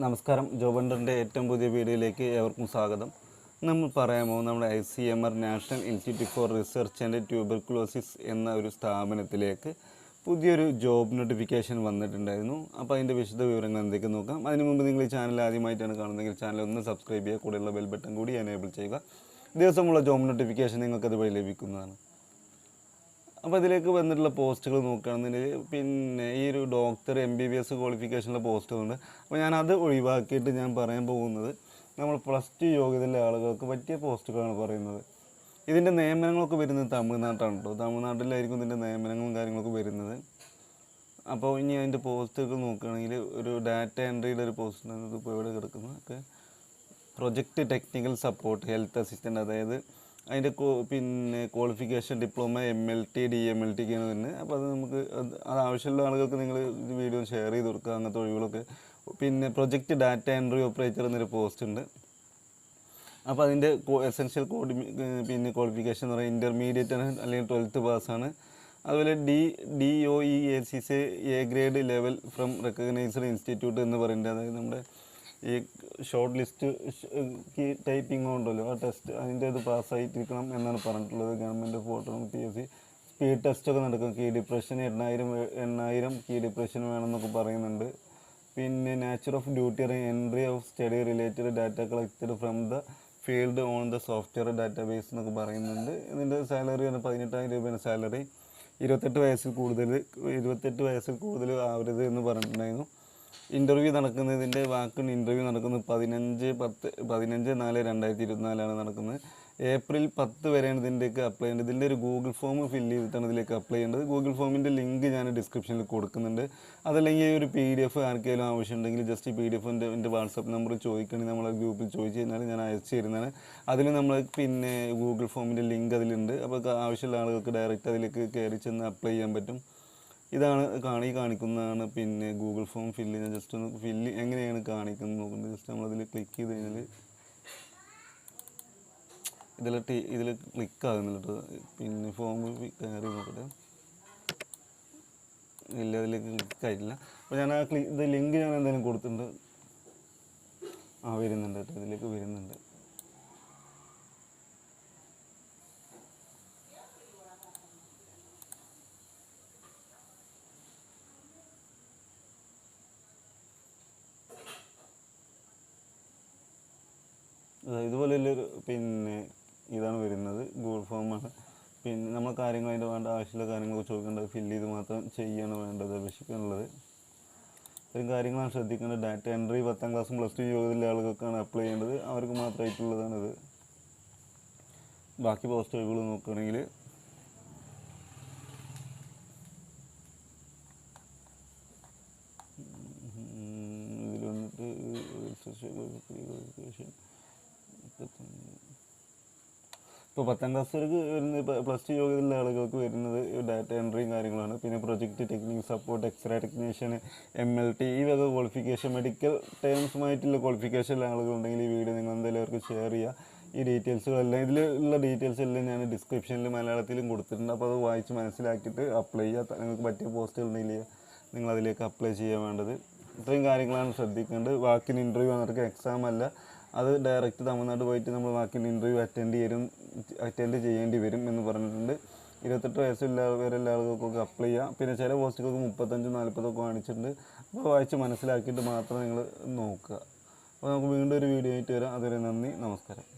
നമസ്കാരം. ജോബണ്ടറിന്റെ ഏറ്റവും പുതിയ വീഡിയോയിലേക്ക് ഏവർക്കും സ്വാഗതം. നമ്മൾ പറയാൻ പോകുന്നത് നമ്മുടെ I C M R national institute for research and tuberculosis എന്ന ഒരു സ്ഥാപനത്തിലേക്ക് പുതിയൊരു ജോബ് നോട്ടിഫിക്കേഷൻ വന്നിട്ടുണ്ടായിരുന്നു. അപ്പോൾ അതിന്റെ വിശദ വിവരങ്ങൾ എന്തൊക്കെ നോക്കാം. അതിന് മുമ്പ് നിങ്ങൾ ഈ ചാനൽ ആദ്യമായിട്ടാണ് കാണുന്നതെങ്കിൽ ചാനൽ ഒന്ന് സബ്സ്ക്രൈബ് ചെയ്യുക കൂടെയുള്ള ബെൽ ബട്ടൺ കൂടി എനേബിൾ ചെയ്യുക. ദിവസമുള്ള ജോബ് നോട്ടിഫിക്കേഷൻ നിങ്ങൾക്കത് വഴി ലഭിക്കുന്നതാണ്. അപ്പോൾ ഇതിലേക്ക് വന്നിട്ടുള്ള പോസ്റ്റുകൾ നോക്കുകയാണെന്നുണ്ടെങ്കിൽ പിന്നെ ഈ ഒരു doctor M B B S ക്വാളിഫിക്കേഷനുള്ള പോസ്റ്റുകളുണ്ട്. അപ്പോൾ ഞാൻ അത് ഒഴിവാക്കിയിട്ട് ഞാൻ പറയാൻ പോകുന്നത് നമ്മൾ പ്ലസ് ടു യോഗ്യതയിലെ ആളുകൾക്ക് പറ്റിയ പോസ്റ്റുകളാണ് പറയുന്നത്. ഇതിന്റെ നിയമനങ്ങളൊക്കെ വരുന്നത് തമിഴ്നാട്ടാണ് കേട്ടോ തമിഴ്നാട്ടിലായിരിക്കും ഇതിന്റെ നിയമനങ്ങളും കാര്യങ്ങളൊക്കെ വരുന്നത്. അപ്പോൾ ഇനി അതിന്റെ പോസ്റ്റുകൾ നോക്കുകയാണെങ്കിൽ ഒരു ഡാറ്റ എൻട്രിയുടെ ഒരു പോസ്റ്റ് ഉണ്ട് ഇപ്പോൾ എവിടെ കിടക്കുന്നത് ഒക്കെ project technical support health assistant അതായത് അതിന്റെ പിന്നെ qualification diploma M L T D M L ടിക്കാണ് തന്നെ അപ്പോൾ അത് നമുക്ക് അത് ആവശ്യമുള്ള ആളുകൾക്ക് നിങ്ങൾ വീഡിയോ ഷെയർ ചെയ്ത് കൊടുക്കുക അങ്ങനത്തെ ഒഴിവുകളൊക്കെ. പിന്നെ പ്രൊജക്റ്റ് ഡാറ്റ എൻട്രി ഓപ്പറേറ്റർ എന്നൊരു പോസ്റ്റ് ഉണ്ട്. അപ്പോൾ അതിന്റെ എസെൻഷ്യൽ കോഡി പിന്നെ ക്വാളിഫിക്കേഷൻ എന്ന് പറയുന്നത് ഇന്റർമീഡിയറ്റ് ആണ് അല്ലെങ്കിൽ ട്വൽത്ത് പാസ്സാണ് അതുപോലെ D D O E A C C A grade level from recognised institute എന്ന് പറയുന്നത്. അതായത് നമ്മുടെ ഈ ഷോർട്ട് ലിസ്റ്റ് ടൈപ്പിംഗ് ഉണ്ടല്ലോ ആ ടെസ്റ്റ് അതിന്റെ ഇത് പാസ്സായിട്ടിരിക്കണം എന്നാണ് പറഞ്ഞിട്ടുള്ളത്. Government photo P S C speed ടെസ്റ്റൊക്കെ നടക്കും. കീ ഡിപ്രഷൻ എണ്ണായിരം എണ്ണായിരം കീ ഡിപ്രഷൻ വേണമെന്നൊക്കെ പറയുന്നുണ്ട്. പിന്നെ nature of duty entry of study related data collected from the field on the software database എന്നൊക്കെ പറയുന്നുണ്ട്. ഇതിന്റെ സാലറി ആണ് പതിനെട്ടായിരം രൂപയാണ് സാലറി ഇരുപത്തെട്ട് വയസ്സിൽ കൂടുതൽ ഇരുപത്തെട്ട് വയസ്സിൽ കൂടുതൽ ആവരുത് എന്ന് പറഞ്ഞിട്ടുണ്ടായിരുന്നു. ഇന്റർവ്യൂ നടക്കുന്നതിന്റെ വാക്കിന് ഇന്റർവ്യൂ നടക്കുന്നത് പതിനഞ്ച് പത്ത് പതിനഞ്ച് നാല് രണ്ടായിരത്തി ഇരുപത്തിനാലാണ് നടക്കുന്നത്. ഏപ്രിൽ പത്ത് വരെയാണ് ഇതിന്റെയൊക്കെ അപ്ലൈ ചെയ്യേണ്ടത്. ഇതിന്റെ ഒരു ഗൂഗിൾ ഫോം ഫില്ല് ചെയ്തിട്ടാണ് ഇതിലേക്ക് അപ്ലൈ ചെയ്യേണ്ടത്. ഗൂഗിൾ ഫോമിന്റെ ലിങ്ക് ഞാൻ ഡിസ്ക്രിപ്ഷനിൽ കൊടുക്കുന്നുണ്ട്. അതല്ലെങ്കിൽ ഒരു പി ഡി എഫ് ആർക്കെങ്കിലും ആവശ്യമുണ്ടെങ്കിൽ ജസ്റ്റ് പി ഡി എഫിന്റെ എന്റെ വാട്സപ്പ് നമ്പർ ചോദിക്കണമെങ്കിൽ നമ്മൾ ഗ്രൂപ്പിൽ ചോദിച്ചു കഴിഞ്ഞാൽ ഞാൻ അയച്ചു തരുന്നതാണ്. അതിൽ നമ്മൾ പിന്നെ ഗൂഗിൾ ഫോമിന്റെ ലിങ്ക് അതിലുണ്ട്. അപ്പോൾ ആവശ്യമുള്ള ആളുകൾക്ക് ഡയറക്റ്റ് അതിലേക്ക് കയറി ചെന്ന് അപ്ലൈ ചെയ്യാൻ പറ്റും. ഇതാണ് കാണി കാണിക്കുന്നതാണ്. പിന്നെ ഗൂഗിൾ ഫോം ഫില്ല് ചെയ്യുന്നത് ജസ്റ്റ് ഒന്ന് ഫില്ല് എങ്ങനെയാണ് കാണിക്കുന്നത് നോക്കുന്നത്. ജസ്റ്റ് നമ്മൾ നമ്മളതിൽ ക്ലിക്ക് ചെയ്ത് കഴിഞ്ഞാൽ ഇതിൽ ടി ഇതിൽ ക്ലിക്ക് ആകുന്നില്ല കേട്ടോ പിന്നെ ഫോം കയറി നോക്കട്ടെ. ഇല്ല അതിലേക്ക് ക്ലിക്ക് ആയിട്ടില്ല. അപ്പോൾ ഞാൻ ആ ക്ലിക്ക് ഇത് ലിങ്ക് ഞാൻ എന്തെങ്കിലും കൊടുത്തിട്ടുണ്ട്. ആ വരുന്നുണ്ട് കേട്ടോ ഇതിലേക്ക് വരുന്നുണ്ട്. ഇതുപോലെയുള്ളൊരു പിന്നെ ഇതാണ് വരുന്നത് ഗൂഗിൾ ഫോമാണ് പിന്നെ നമ്മൾ കാര്യങ്ങൾ അതിന്റെ വേണ്ട ആവശ്യമുള്ള കാര്യങ്ങൾ ചോദിക്കേണ്ടത് ഫില്ല് ചെയ്ത് മാത്രം ചെയ്യാണ് വേണ്ടത് അപേക്ഷിക്കാനുള്ളത് ഇത്തരം കാര്യങ്ങളാണ് ശ്രദ്ധിക്കേണ്ടത് ഡാറ്റ എൻട്രി പത്താം ക്ലാസ്സും പ്ലസ് ടു യോഗ്യതയുള്ള ആളുകൾക്കാണ് അപ്ലൈ ചെയ്യേണ്ടത് അവർക്ക് മാത്രമായിട്ടുള്ളതാണിത് ബാക്കി പോസ്റ്റ് ഒഴിവുകൾ നോക്കുകയാണെങ്കിൽ ഇതിൽ വന്നിട്ട് ഇപ്പോൾ പത്താം ക്ലാസ്സുകാർക്ക് വരുന്നത് പ്ലസ് ടു യോഗ്യതയുള്ള ആളുകൾക്ക് വരുന്നത് ഡാറ്റ എൻട്രിയും കാര്യങ്ങളാണ്. പിന്നെ project technic support X ray technician M L T ഈ വക ക്വാളിഫിക്കേഷൻ മെഡിക്കൽ ടേംസുമായിട്ടുള്ള ക്വാളിഫിക്കേഷനുള്ള ആളുകളുണ്ടെങ്കിൽ ഈ വീഡിയോ നിങ്ങൾ എന്തായാലും അവർക്ക് ഷെയർ ചെയ്യുക ഈ ഡീറ്റെയിൽസുകളെല്ലാം ഇതിൽ ഉള്ള ഡീറ്റെയിൽസ് എല്ലാം ഞാൻ ഡിസ്ക്രിപ്ഷനിൽ മലയാളത്തിലും കൊടുത്തിട്ടുണ്ട്. അപ്പോൾ അത് വായിച്ച് മനസ്സിലാക്കിയിട്ട് അപ്ലൈ ചെയ്യുക നിങ്ങൾക്ക് പറ്റിയ പോസ്റ്റുകൾ ഉണ്ടെങ്കിൽ നിങ്ങൾ അതിലേക്ക് അപ്ലൈ ചെയ്യാൻ വേണ്ടത്. ഇത്രയും കാര്യങ്ങളാണ് ശ്രദ്ധിക്കേണ്ടത്. വാക്കിന് ഇന്റർവ്യൂ അവർക്ക് എക്സാം അല്ല. അത് ഡയറക്റ്റ് തമിഴ്നാട് പോയിട്ട് നമ്മൾ ബാക്കി ഇന്റർവ്യൂ അറ്റൻഡ് ചെയ്യും അറ്റൻഡ് ചെയ്യേണ്ടി വരും എന്ന് പറഞ്ഞിട്ടുണ്ട്. ഇരുപത്തെട്ട് വയസ്സുള്ള വരെയുള്ള ആളുകൾക്കൊക്കെ അപ്ലൈ ചെയ്യാം. പിന്നെ ചില പോസ്റ്റുകൾക്ക് മുപ്പത്തഞ്ച് നാൽപ്പതൊക്കെ കാണിച്ചിട്ടുണ്ട്. അപ്പോൾ വായിച്ച് മനസ്സിലാക്കിയിട്ട് മാത്രം നിങ്ങൾ നോക്കുക. അപ്പോൾ നമുക്ക് വീണ്ടും ഒരു വീഡിയോ ആയിട്ട് വരാം. അതുവരെ നന്ദി നമസ്കാരം.